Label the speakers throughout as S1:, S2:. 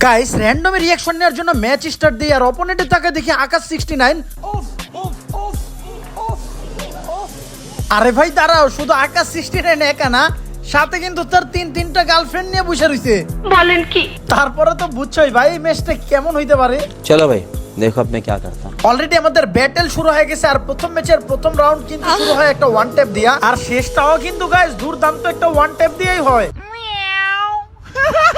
S1: Guys random reaction নেওয়ার জন্য match start দিয়ে আর অপোনেন্টের তাকে দেখি আকাশ সিক্সটি নাইন আরে ভাই দাঁড়াও শুধু আকাশ সিক্সটি নাইন একা না সাথে কিন্তু তার তিন তিনটা গার্লফ্রেন্ড নিয়ে বসে রইছে।
S2: বলেন কি?
S1: তারপরে তো বুঝছই ভাই ম্যাচটা কেমন হইতে পারে?
S3: চলো ভাই দেখো আপনি কি করতে
S1: অলরেডি আমাদের ব্যাটেল শুরু হয়ে গেছে আর প্রথম ম্যাচের প্রথম রাউন্ড কিন্তু শুরু হয় একটা ওয়ান ট্যাপ দিয়া। আর শেষটাও কিন্তু গাইস দুর্দান্ত একটা ওয়ান ট্যাপ দিয়েই হয়।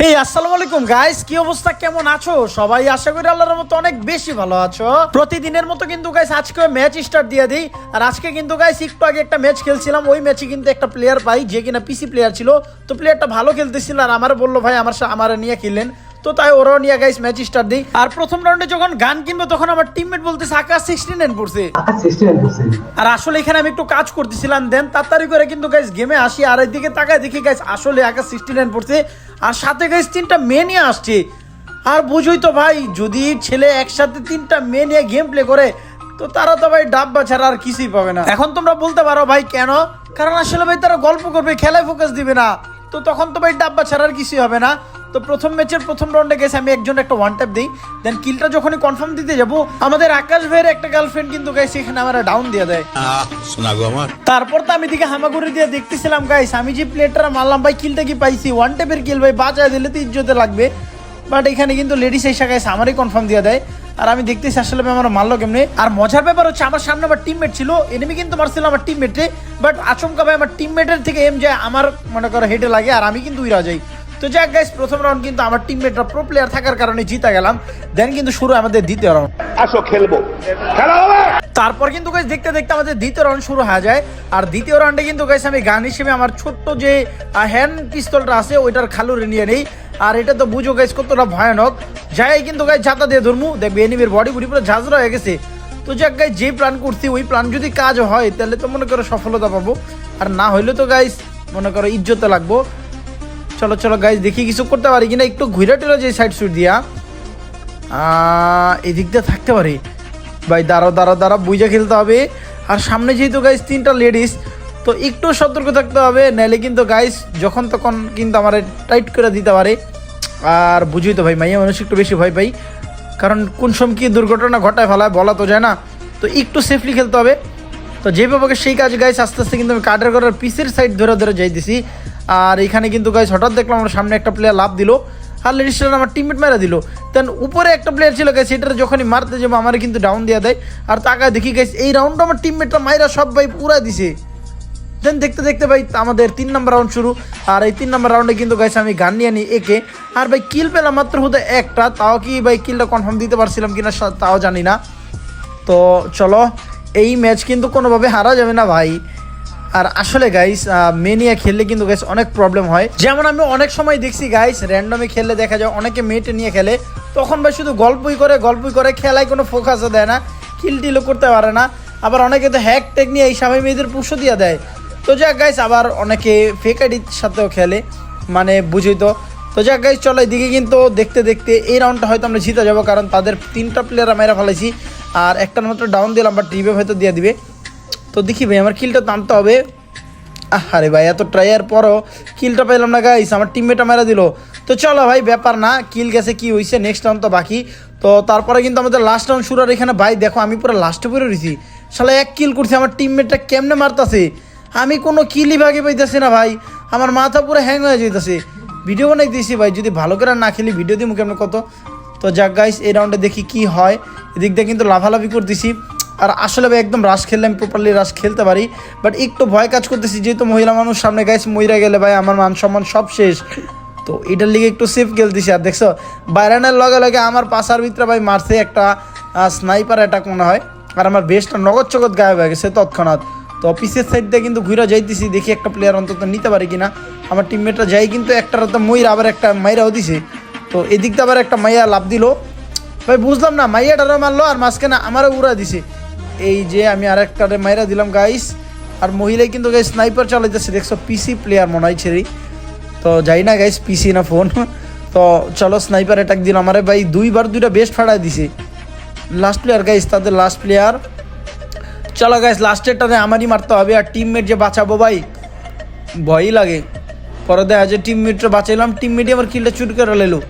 S1: হে আসসালামু আলাইকুম গাইস কি অবস্থা? কেমন আছো? সবাই আশা করি আল্লাহর মতো অনেক বেশি ভালো আছো। প্রতিদিনের মতো কিন্তু গাইস আজকে ম্যাচ স্টার্ট দিয়ে দিই। আর আজকে কিন্তু গাইস একটু আগে একটা ম্যাচ খেলছিলাম। ওই ম্যাচে কিন্তু একটা প্লেয়ার পাই, যে কিনা পিসি প্লেয়ার ছিল। তো প্লেয়ারটা ভালো খেলতেছিল আর আমার বলল, ভাই, আমার সাথে আমার নিয়ে খেললেন তো তাই ওরাও নিয়ে গাইস ম্যাচ স্টার্ট দিই। আর প্রথম রাউন্ডে যখন গান কিনবো তখন আমার টিমমেট বলতেছে আকাশ সিক্সটি নাইন পড়ছে। আর আসলে এখানে আমি একটু কাজ করতেছিলাম। দেন তাড়াতাড়ি করে কিন্তু গাইস গেমে আসি আর এদিকে তাকায় দেখি গাইস আসলে আকাশ সিক্সটি নাইন পড়ছে। আর সাথে গাইস তিনটা মেয়ে নিয়ে আসছে। আর বুঝুই তো ভাই যদি ছেলে একসাথে তিনটা মেয়ে নিয়ে গেম প্লে করে তো তারা তো ভাই ডাব্বা ছাড়া আর কিছুই পাবে না। এখন তোমরা বলতে পারো ভাই কেন? কারণ আসলে ভাই তারা গল্প করবে খেলায় ফোকাস দিবে না। তো তখন তো ভাই ডাব্বা ছাড়া আর কিছুই হবে না। তো প্রথম ম্যাচের প্রথম রাউন্ডে গেছে আমি একজন একটা ওয়ান ট্যাপ দিই দেন কিলটা যখনই কনফার্ম দিতে যাব আমাদের আকাশ ভাইয়ের একটা গার্লফ্রেন্ড কিন্তু গেছে এখানে আমার ডাউন দিয়ে দেয়। তারপর তো আমি দিকে হামাগুড়ি দিয়ে দেখতেছিলাম গাইস আমি যে প্লেটটা মারলাম ভাই কিলটা কি পাইছি? ওয়ান টেপের কিল ভাই বাঁচায় দিলে তো ইজ্জতে লাগবে। বাট এখানে কিন্তু লেডিস এসে গাইস আমারই কনফার্ম দিয়ে দেয়। আর আমি দেখতেছি আসলে আমার মারলো কেমনে। আর মজার ব্যাপার হচ্ছে আমার সামনে আমার টিমমেট ছিল এনিমি কিন্তু মারছিল আমার টিমমেটে বাট আচমকা ভাই আমার টিমমেটের থেকে এম যায় আমার মনে করো হেডে লাগে আর আমি কিন্তু উইরা যাই। তো যাক গাইস প্রথম রাউন্ড কিন্তু আমার টিমমেটরা প্রো প্লেয়ার থাকার কারণে জিতা গেলাম। দেন কিন্তু শুরু আমাদের দ্বিতীয় রাউন্ড
S4: আসো খেলব। খেলা হবে!
S1: তারপর কিন্তু গাইস দেখতে দেখতে আমাদের দ্বিতীয় রাউন্ড শুরু হয়ে যায়। আর দ্বিতীয় রাউন্ডে কিন্তু গাইস আমি গান হিসেবে আমার ছোট্ট যে হ্যান্ড পিস্তলটা আছে ওইটার খালুরে নিয়ে নেই। আর এটা তো বুঝো গাইস কতটা ভয়ানক। যাই কিন্তু গাইস ছাতা দিয়ে ধরমু। দেখবে এনিমির বডি বুড়ি পুরো ঝাঁঝরা হয়ে গেছে। তো যাক গাইস যে প্ল্যান করছি ওই প্ল্যান যদি কাজ হয় তাহলে তো মনে করো সফলতা পাবো। আর না হইলে তো গাইস মনে করো ইজ্জতে লাগবো। চলো চলো গাইস দেখি কিছু করতে পারি কিনা। একটু ঘুরে টেরা যে সাইড সুট দিয়া। এদিক দিয়ে থাকতে পারি। ভাই, দাঁড়াও দাঁড়াও দাঁড়াও বুঝে খেলতে হবে। আর সামনে যেহেতু গাইস তিনটা লেডিস তো একটু সতর্ক থাকতে হবে। নাহলে কিন্তু গাইস যখন তখন কিন্তু আমার টাইট করে দিতে পারে। আর বুঝি তো, ভাই, মাইয়া মানুষ একটু বেশি ভয় পাই। কারণ কোন সময় কি দুর্ঘটনা ঘটায় ফেলায় বলা তো যায় না। তো একটু সেফলি খেলতে হবে। তো যে যেভাবে সেই কাজ গাইস আস্তে আস্তে কিন্তু আমি কাটার করার পিসের সাইড ধরে ধরে যাইতেছি। আর এখানে কিন্তু গাইস হঠাৎ দেখলাম আমার সামনে একটা প্লেয়ার লাভ দিল আর লেডিসটা আমার টিমমেট মেরা দিল। দেন উপরে একটা প্লেয়ার ছিল গাইস সেটার যখনই মারতে যাব, আমার কিন্তু ডাউন দিয়ে দেয়। আর তাকায় দেখি গাইস এই রাউন্ডটা আমার টিমমেটটা মাইরা সব ভাই পুরা দিছে। দেন দেখতে দেখতে ভাই আমাদের তিন নম্বর রাউন্ড শুরু। আর এই তিন নম্বর রাউন্ডে কিন্তু গাইছে আমি গান নিয়ে নিই একে। আর ভাই কিল পেলাম মাত্র হতে একটা। তাও কি ভাই কিলটা কনফার্ম দিতে পারছিলাম কিনা তাও জানি না। তো চলো এই ম্যাচ কিন্তু কোনোভাবে হারা যাবে না ভাই। আর আসলে গাইস মে নিয়ে খেললে কিন্তু গাইস অনেক প্রবলেম হয়। যেমন আমি অনেক সময় দেখছি গাইস র্যান্ডমে খেললে দেখা যায় অনেকে মেয়েটে নিয়ে খেলে। তখন ভাই শুধু গল্পই করে গল্পই করে, খেলায় কোনো ফোকাসও দেয় না কিল টিলও করতে পারে না। আবার অনেকে তো হ্যাক টেক নিয়ে এই সময় মেয়েদের পুষো দিয়ে দেয়। তো যাক গাইস আবার অনেকে ফেক আইডির সাথেও খেলে মানে বুঝই তো। তো যাক গাইস চলো এদিকে কিন্তু দেখতে দেখতে এই রাউন্ডটা হয়তো আমরা জিতে যাব, কারণ তাদের তিনটা প্লেয়ার মেরা ফেলেছি। আর একটা মাত্র ডাউন দিলাম বা টিভে হয়তো দিয়ে দিবে। তো দেখি ভাই, আমার কিলটা টানতে হবে। আরে ভাই, এত ট্রাইয়ার পরও কিলটা পেলাম না গাইস আমার টিমমেটটা মেরা দিল। তো চলো ভাই, ব্যাপার না কিল গেছে, কি হয়েছে নেক্সট রাউন্ড তো বাকি। তো তারপরে কিন্তু আমাদের লাস্ট রাউন্ড শুরু আর এখানে, ভাই, দেখো, আমি পুরো লাস্টে পড়ে রয়েছি শালা, এক কিল করছি, আমার টিমমেটটা কেমনে মারতাছে? আমি কোনো কিলই ভাগে পাইতেছি না, ভাই। আমার মাথা পুরো হ্যাং হয়ে যেতেছে ভিডিও বানাই দিয়েছি, ভাই, যদি ভালো করে না খেলি ভিডিও দিই মুখে কেমন কত। তো যাক গাইস এই রাউন্ডে দেখি কি হয়। এদিক দিয়ে কিন্তু লাফালাফি করতেছি। আর আসলে ভাই, একদম রাশ খেললে আমি প্রপারলি রাশ খেলতে পারি। বাট একটু ভয় কাজ করতেছি, যেহেতু মহিলা মানুষ, সামনে গাইস মহিলা গেলে ভাই আমার মান সম্মান সব শেষ। তো এটার লিগে একটু সেফ খেলতেছি। আর দেখছ, বাইরানের লগে লগে আমার পাশার ভিতরে ভাই মারছে একটা স্নাইপার অ্যাটাক মনে হয়। আর আমার বেশটা নগদ চগদ গায়েব হয়ে গেছে তৎক্ষণাৎ। তো অফিসের সাইড দিয়ে কিন্তু ঘুরে যাইতেছি, দেখি একটা প্লেয়ার অন্তত নিতে পারি কিনা। আমার টিমমেটরা যাই কিন্তু একটা তো ময়ূর আবার একটা মাইরাও দিছে। তো এদিক দিয়ে আবার একটা মাইয়া লাভ দিল। ভাই, বুঝলাম না মাইয়াটারও মারলো আর মাঝখানে আমারও উড়া দিছে। এই যে আমি আর একটা মাইরা দিলাম গাইস আর মহিলাই কিন্তু গাইস স্নাইপার চালাইতেছে। দেখছ পিসি প্লেয়ার মনে হয় ছেড়ে তো যাই না গাইস পিসি না ফোন তো চলো স্নাইপার অ্যাটাক দিলাম। আমারে ভাই, দুইবার দুইটা বেস্ট ফাড়াই দিছে। লাস্ট প্লেয়ার গাইস তাদের লাস্ট প্লেয়ার চলো গাইস লাস্টেরটাতে আমারই মারতে হবে। আর টিমমেট যে বাঁচাবো, ভাই, ভয়ই লাগে। পরে দেখা যায় টিমমেটরা বাঁচাইলাম। টিমমেটই আমার কিলটা চুরি করে লাইলো।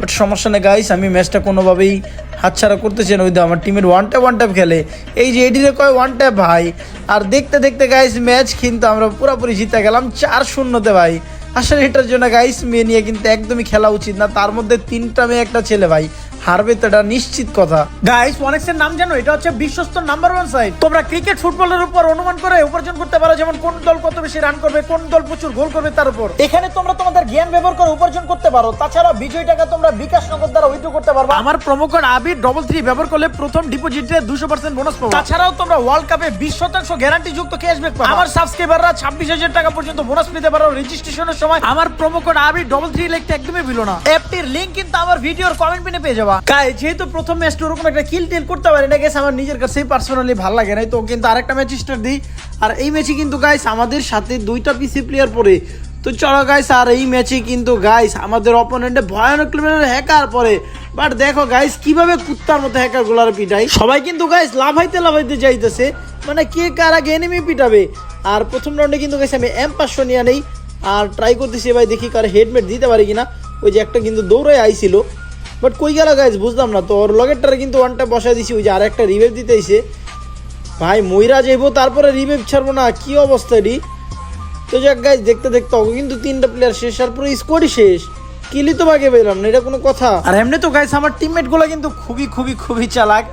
S1: বাট সমস্যা নেই গাইস আমি ম্যাচটা কোনোভাবেই হাতছাড়া করতেছি না। তো আমার টিমের ওয়ান ট্যাপ ওয়ান ট্যাপ খেলে। এই যে এটিতে কয় ওয়ান ট্যাপ ভাই? আর দেখতে দেখতে গাইস ম্যাচ কিন্তু আমরা পুরোপুরি জিতে গেলাম চার শূন্যতে, ভাই। আসলে এটার জন্য গাইস মেয়ে নিয়ে কিন্তু একদমই খেলা উচিত না। তার মধ্যে তিনটা মেয়ে একটা ছেলে, ভাই। হারবে তো এটা নিশ্চিত কথা। গাইস অনেক্সের নাম জানো এটা হচ্ছে বিশ্বস্ত নাম্বার ওয়ান সাইট তোমরা ক্রিকেট ফুটবলের উপর অনুমান করে উপার্জন করতে পারো যেমন কোন দল কত বেশি রান করবে কোন দল প্রচুর গোল করবে তার উপর। এখানে তোমরা তোমাদের জ্ঞান ব্যবহার করে উপার্জন করতে পারো। তাছাড়া বিজয় টাকা তোমরা বিকাশ নগদ দ্বারা উইথড্র করতে পারবে। আমার promo code Abir double three ব্যবহার করলে প্রথম ডিপোজিটে দুশো পার্সেন্ট বোনাস পাবো। তাছাড়াও তোমরা ওয়ার্ল্ড কাপে বিশ শতাংশ গ্যারান্টি যুক্ত ক্যাশব্যাক পাবে। আমার সাবস্ক্রাইবাররা ছাব্বিশ হাজার টাকা পর্যন্ত বোনাস পেতে পারো রেজিস্ট্রেশনের সময়। আমার promo code Abir double three লিখতে একদমই ভুলো না। অ্যাপটির লিঙ্ক কিন্তু আমার ভিডিওর কমেন্ট পিনে পেয়ে যাবা। যেহেতু প্রথম ওরকম একটা কিল করতে না গেছে আমার নিজের পার্সোনালি ভালো লাগে তো কিন্তু আরেকটা ম্যাচ স্টার্ট দিই। আর এই ম্যাচে কিন্তু গাইস আমাদের সাথে দুইটা পিসি প্লেয়ার পরে তো চলো গাইস আর এই ম্যাচে কিন্তু গাইস আমাদের অপোনেন্টে ভয়ানক হ্যাকার পরে বাট দেখো গাইস কীভাবে কুত্তার মতো হ্যাকারগুলার পিটাই। সবাই কিন্তু গাইস লাভাইতে লাভাইতে যাইতেছে। মানে কে কার আগে এনিমি পিটাবে? আর প্রথম রাউন্ডে কিন্তু গাইস আমি এম পাঁচশো নিয়ে নেই। আর ট্রাই করতেছি, ভাই, দেখি কার হেডমেট দিতে পারি কিনা। ওই যে একটা কিন্তু দৌড়ে আইছিল। বাট কই গেল গাইস বুঝলাম না। তো ওর লগেরটারে কিন্তু ওয়ানটা বসাই দিছি। ওই যে আর একটা রিভেভ দিতে আইছে। ভাই, মইরা যাইবো, তারপরে রিভেভ ছাড়বো না। কি অবস্থা এটি? তো যাক গাইজ দেখতে দেখতে হবে কিন্তু তিনটা প্লেয়ার শেষ আর পুরো স্কোরই শেষ। কিলি তো বাগে পেলাম না, এটা কোনো কথা। আর এমনি তো গাইস আমার টিমমেটগুলো কিন্তু খুবই খুবই খুবই চালাক।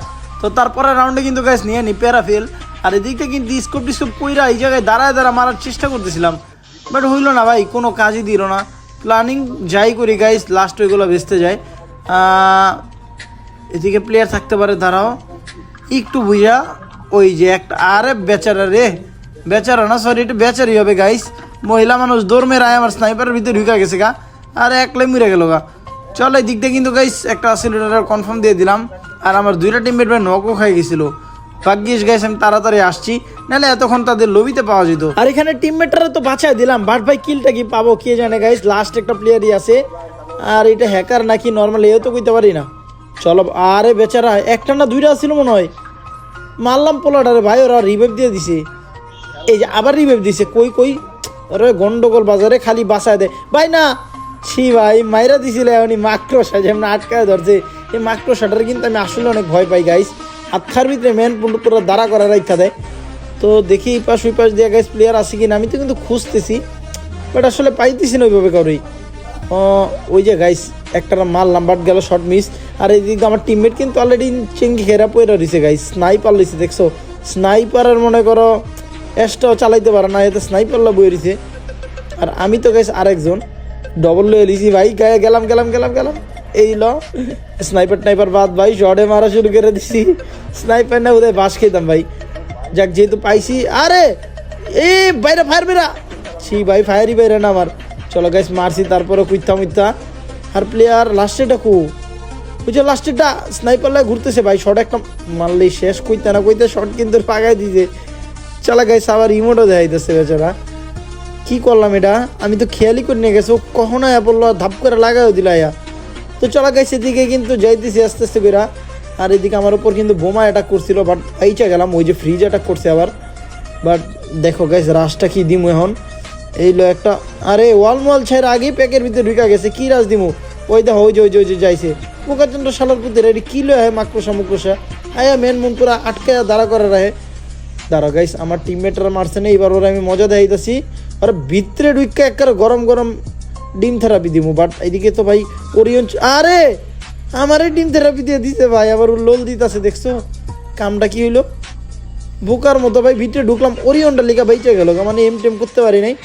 S1: তো তারপরে রাউন্ডে কিন্তু গাইস নিয়ে নি প্যারাফেল আর এদিকটা কিন্তু স্কোপ টিস্কোপ কইরা এই জায়গায় দাঁড়ায় দাঁড়া মারার চেষ্টা করতেছিলাম। বাট হইল না ভাই, কোনো কাজই দিল না। প্ল্যানিং যাই করি গাইস লাস্ট ওইগুলো বেচতে যায় এদিকে প্লেয়ার থাকতে পারে, দাঁড়াও। একটু বুঝা, ওই যে একটা, আরে বেচারা রে, বেচারা না সরি একটু বেচারি হবে গাইস মহিলা মানুষ দৌড় মেরায় আমার স্নাইপারের ভিতরে ঢুকা গেছে গা। আর একলাই মরে গেল গা। চল এই দিক দিয়ে কিন্তু গাইস একটা সিলিন্ডার কনফার্ম দিয়ে দিলাম। আর আমার দুইটা টিমমেট ভাই নকও খাই গেছিল। ভাগ্যিস গাইস আমি তাড়াতাড়ি আসছি। নাহলে এতক্ষণ তাদের লবিতে পাওয়া যেত। আর এখানে টিমমেটরা তো বাঁচাই দিলাম বাট ভাই কিলটা কি পাবো, কে জানে গাইস লাস্ট একটা প্লেয়ারই আছে। আর এটা হ্যাকার নাকি নর্মাল এও তো কইতে পারি না। চলো, আরে বেচারা, একটা না দুইটা ছিল মনে হয়। মারলাম পোলাটারে ভাই, ওরা রিভাইভ দিয়ে দিছে। এই যে আবার রিভাইভ দিছে, কই কই? আরে গন্ডগোল বাজারে খালি বাসায় দেয় ভাই না, ছি ভাই, মাইরা দিছিল এমনি মাক্রোসা যেমন আটকায় ধরছে। এই মাক্রোসাটার কিন্তু আমি আসলে অনেক ভয় পাই গাইস হাতখার ভিতরে মেন পুরো পুরো দাঁড়া করার ইচ্ছা দেয়। তো দেখি এই পাশ ওই পাশ দিয়ে গাইস প্লেয়ার আছে কিনা, আমি তো কিন্তু খুঁজতেছি। বাট আসলে পাইতেছি না ওইভাবে কারোই ওই যে গাইস একটা মারলাম বাট গেল শর্ট মিস আর এইদিকে আমার টিমমেট কিন্তু অলরেডি চেঙ্গি ঘেরা পয়রা রয়েছে গাইস স্নাইপার লইছে, দেখছ? স্নাইপারের মনে করো, এসটাও চালাইতে পারে না, এতে স্নাইপারলা বই রয়েছে আর আমি তো গাইস আরেকজন ডবল লয়ে লিছি ভাই, গায়ে গেলাম গেলাম গেলাম গেলাম। এই ল স্নাইপার টাইপার বাদ ভাই শর্টে মারা শুরু করে দিছি। স্নাইপার না উদয় বাস খেতাম ভাই। যাক, যেহেতু পাইছি, আরে! এ, বাইরে ফায়ার বেরা ছি ভাই ফায়ারই বাইরে না আমার। চলো গাইস মারছি, তারপরে কুইথা মুইথা। আর প্লেয়ার লাস্টেটা কু বুঝছ লাস্টেরটা স্নাইপার লাগে ঘুরতেছে ভাই শর্ট একটা মারলেই শেষ। কইতে না কইতে শর্ট কিন্তু পাগাই দিছে। চলো গাইস আবার ইমোটও দেখাইতেছে বেচারা। কি করলাম এটা? আমি তো খেয়ালই করে নিয়ে গেছি ও কখনো বলল, ধাপ করে লাগাও দিল আয়া। তো চলা গাইছে এদিকে কিন্তু যাইতেছি আস্তে আস্তে করে আর এদিকে আমার উপর কিন্তু বোমা অ্যাটাক করছিল বাট এইটা গেলাম, ওই যে ফ্রিজ অ্যাটাক করছে আবার। বাট দেখো গাইস রাসটা কি দিমু এখন? এই লো একটা, আরে ওয়াল মল ছেড়ে আগেই প্যাকের ভিতরে ঢুকা গেছে, কি রাজ দিমু? ওই দেখো, ওই যে ওই যে ওই যে যাইছে। পোকাচন্দ্র শালার পুতে রেডি কি লো হয় মাকড়সা, মুকড়সা? আয়া মেন মন পুরা আটকে দাঁড়া করে রাহে দাঁড়া গাইস আমার টিমমেটরা মারছে না এবার ওরা আমি মজা দেখাইতেছি। আর ভিতরে ঢুকা একবারে গরম গরম ডিম থেরাপি দিমু বাট এদিকে তো ভাই ওরিয়ন আরে! আমারে ডিম থেরাপি দিয়ে দিতে ভাই, আবার ও লোল দিতেছে, দেখছ? কামটা কি হইল? বোকার মতো ভাই, ভিতরে ঢুকলাম, ওরিয়নটা লিখা বাইচে গেল মানে এম টেম করতে পারি নাই।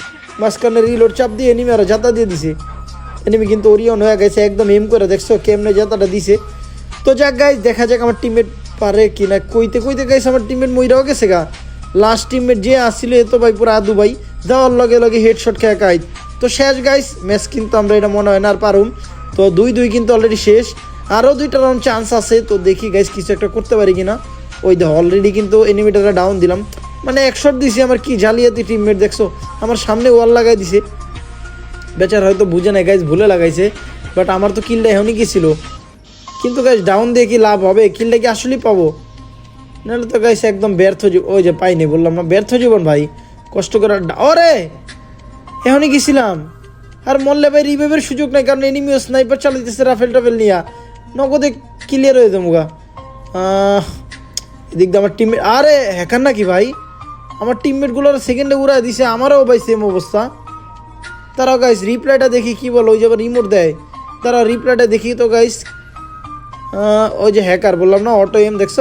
S1: মাঝখানে রিলোড চাপ দিয়ে এনিমি আর জাতা দিয়ে দিছে। এনিমি কিন্তু ওরিয়ন হয়ে গেছে, একদম এম করে দেখছ কেমনে জাতাটা দিছে। তো যাক গাইজ দেখা যাক আমার টিমমেট পারে কি না কইতে কইতে গাইস আমার টিমমেট মইরাও গেছে গা। লাস্ট টিমমেট যে আসছিল এ তো ভাই পুরো আদু ভাই। যাওয়ার লগে লগে হেডশট খেয়ে কাইত তো শেষ গাইস ম্যাচ কিন্তু আমরা এটা মনে হয় না আর পারুম। তো দুই দুই কিন্তু অলরেডি শেষ। আরও দুইটা রাউন্ড চান্স আছে, তো দেখি গাইস কিছু একটা করতে পারি কিনা। ওই দেখো অলরেডি কিন্তু এনিমিটারটা ডাউন দিলাম। মানে একশট দিছি, আমার কি জালিয়াতি টিমমেট দেখছ? আমার সামনে ওয়াল লাগাই দিছে। বেচার হয়তো বুঝে নাই গাইজ ভুলে লাগাইছে বাট আমার তো কিলটা এখনই গেছিল কিন্তু গাইজ ডাউন দিয়ে কি লাভ হবে? কিলটা কি আসলেই পাবো? নাহলে তো গাইস একদম ব্যর্থ ওই যে পাইনি, বললাম না, ব্যর্থ জীবন ভাই। কষ্ট করে ওরে! এখনই গেছিলাম আর মল্লে ভাই রিভাইভের সুযোগ নাই, কারণ এনিমিও স্নাইপার চালাইতেছে রাফেল টাফেল নিয়া। নগদে ক্লিয়ার হয়ে যাব গা। এদিক দিয়ে আমার টিম আরে হ্যাকার নাকি ভাই? আমার টিমমেটগুলোর সেকেন্ডে উড়াই দিছে, আমারও ভাই সেম অবস্থা। তারা গাইস রিপ্লাইটা দেখি কি বলো, ওই যে আবার রিমোট দেয়। তারা রিপ্লাইটা দেখি তো গাইস ওই যে হ্যাকার বললাম না অটো এম দেখছ?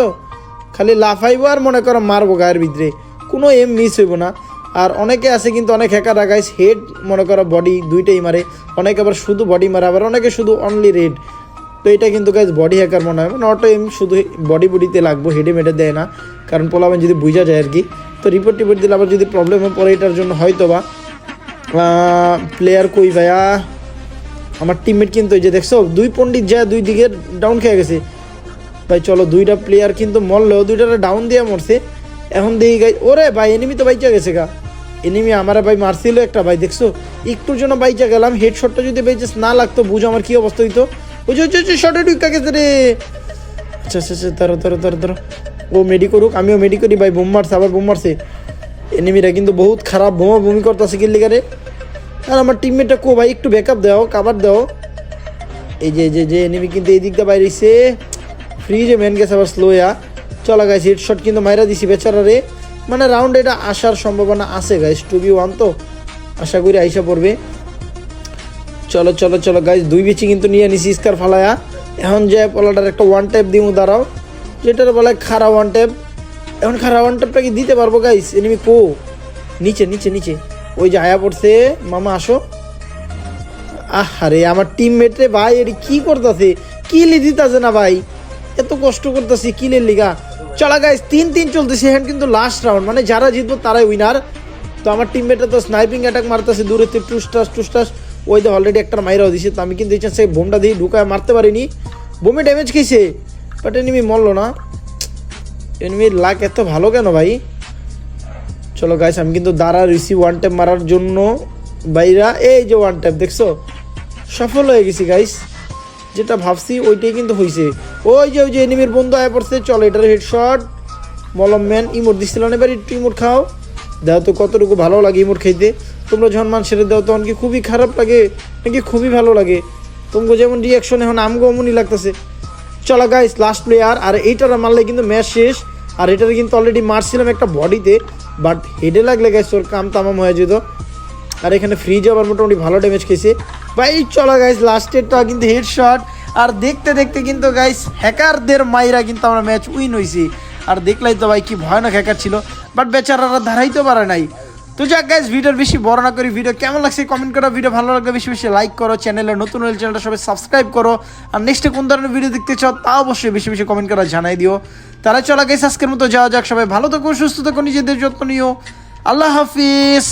S1: খালি লাফাইবো আর মনে করো মারবো গায়ের ভিতরে। কোনো এম মিস হইব না। আর অনেকে আছে কিন্তু অনেক হ্যাকার গাইস হেড মনে করো বডি দুইটাই মারে। অনেকে আবার শুধু বডি মারে, আবার অনেকে শুধু অনলি রেড তো এটা কিন্তু গাইজ বডি হ্যাকার মনে হয়। মানে অটো এম শুধু বডি বডিতে লাগবো হেডে মেডে দেয় না। কারণ পোলাবেন যদি বুঝা যায় আর কি। তো রিপোর্ট টিপোর্ট দিলে আবার যদি প্রবলেম প্রবলেমে পড়ে, এটার জন্য হয়তো বা প্লেয়ার কই ভাইয়া? আমার টিমমেট কিন্তু এই যে দেখছ, দুই পণ্ডিত যায়, দুই দিকে ডাউন খেয়ে গেছে। ভাই, চলো, দুইটা প্লেয়ার কিন্তু মরলেও দুইটা ডাউন দিয়ে মরছে। এখন দেখি গাই ওরে ভাই এনিমি তো বাইচা গেছে গা। এনিমি আমার ভাই মারছিল একটা, ভাই, দেখছ? একটুর জন্য বাইচা গেলাম হেডশটটা যদি just না লাগতো, বুঝো আমার কী অবস্থা হইতো? যে ওই যে শর্টে ঢুকা গেছে রে। আচ্ছা আচ্ছা আচ্ছা ধরো ধরো ধরো ধরো। ও মেডি করুক, আমিও মেডি করি, ভাই, বোম মারছে, আবার বোম মারছে। এনিমিরা কিন্তু বহুত খারাপ বোমা বমি করতেছে কিল্লিগারে আর আমার টিমমেটটা কো, ভাই, একটু ব্যাকআপ দাও কাবার দাও। এই যে যে যে এনিমি কিন্তু এই দিকটা বাইরেছে ফ্রি যে ম্যান গেছে আবার স্লোয়া চলা গাইছে হেডশট কিন্তু মাইরা দিছি বেচারারে। মানে রাউন্ড এটা আসার সম্ভাবনা আছে গাইস টু বি ওয়ান তো। আশা করি আইসা পড়বে। চলো চলো চলো গাইস দুই বিচি কিন্তু নিয়ে নিছি স্কার ফালায়া। এখন যে পলাটার একটা ওয়ান ট্যাপ দিমু, দাঁড়াও। যেটার বলে খারা ওয়ান ট্যাপ এখন খারা ওয়ান ট্যাপটা কি দিতে পারব গাইস এনিমি কো? নিচে নিচে নিচে। ওই যে আয়া পড়ছে। মামা, আসো। আরে আমার টিমমেট রে ভাই, এটি কি করতেছে? কিলি দিতেছে না ভাই। এত কষ্ট করতেছি কিলের লিগা। চলা গাইস তিন তিন চলতেছে এখন কিন্তু লাস্ট রাউন্ড মানে যারা জিতবো তারাই উইনার তো আমার টিমমেটটা তো স্নাইপিং অ্যাটাক মারতেছে দূরে। থেকে টুসটাস টুসটাস ওই তো অলরেডি একটা মাইরাও দিছে। তো আমি কিন্তু এই চান্সে বোমটা দিয়ে ঢুকায় মারতে পারিনি। বোমে ড্যামেজ খেয়েছে। বাট এনিমি মরলো না। এনিমির লাক এত ভালো কেন ভাই? চলো গাইস আমি কিন্তু দাঁড়া রিসিভ ওয়ান ট্যাপ মারার জন্য। বাইরা এই যে ওয়ান ট্যাপ দেখছ? সফল হয়ে গেছি গাইস যেটা ভাবছি ওইটাই কিন্তু হয়েছে ওই যে ওই যে এনিমির বন্ধু আয় পড়ছে, চলো এটার হেডশট মলম ম্যান ইমোট দিচ্ছিল না এবার একটু ইমোট খাও। দাও তো কতটুকু ভালো লাগে ইমোট খাইতে। তোমরা যখন মান সেরে দাও, তখন কি খুবই খারাপ লাগে? নাকি খুবই ভালো লাগে? তোমাকে যেমন রিয়াকশন এখন আমগো অমনই লাগতেছে। চলো গাইস লাস্ট প্লেয়ার আর এইটার মারলে কিন্তু ম্যাচ শেষ। আর এটার কিন্তু অলরেডি মারছিলাম একটা বডিতে বাট হেডে লাগলে গাইস ওর কাম তামাম হয়ে যেত। আর এখানে ফ্রিজ আবার মোটামুটি ভালো ড্যামেজ খেয়েছে। ভাই, চলো গাইস লাস্টেরটা কিন্তু হেডশট আর দেখতে দেখতে কিন্তু গাইস হ্যাকারদের মাইরা কিন্তু আমরা ম্যাচ উইন হয়েছি আর দেখলাই তো ভাই, কি ভয়ানক হ্যাকার ছিল। বাট বেচারারা ধারাইতে পারে নাই। তো যাক গাইজ ভিডিওর বেশি বড় না করি ভিডিও কেমন লাগছে কমেন্ট করো ভিডিও ভালো লাগলে বেশি বেশি লাইক করো চ্যানেলে নতুন হলে চ্যানেলটা সবাই সাবস্ক্রাইব করো। আর নেক্সটে কোন ধরনের ভিডিও দেখতে চাও, তা অবশ্যই বেশি বেশি কমেন্ট করা জানাই দিও। তারা চলা গেছে আজকের মতো যাওয়া যাক, সবাই ভালো থাকো, সুস্থ থাকো, নিজেদের যত্ন নিও। আল্লাহ হাফিজ।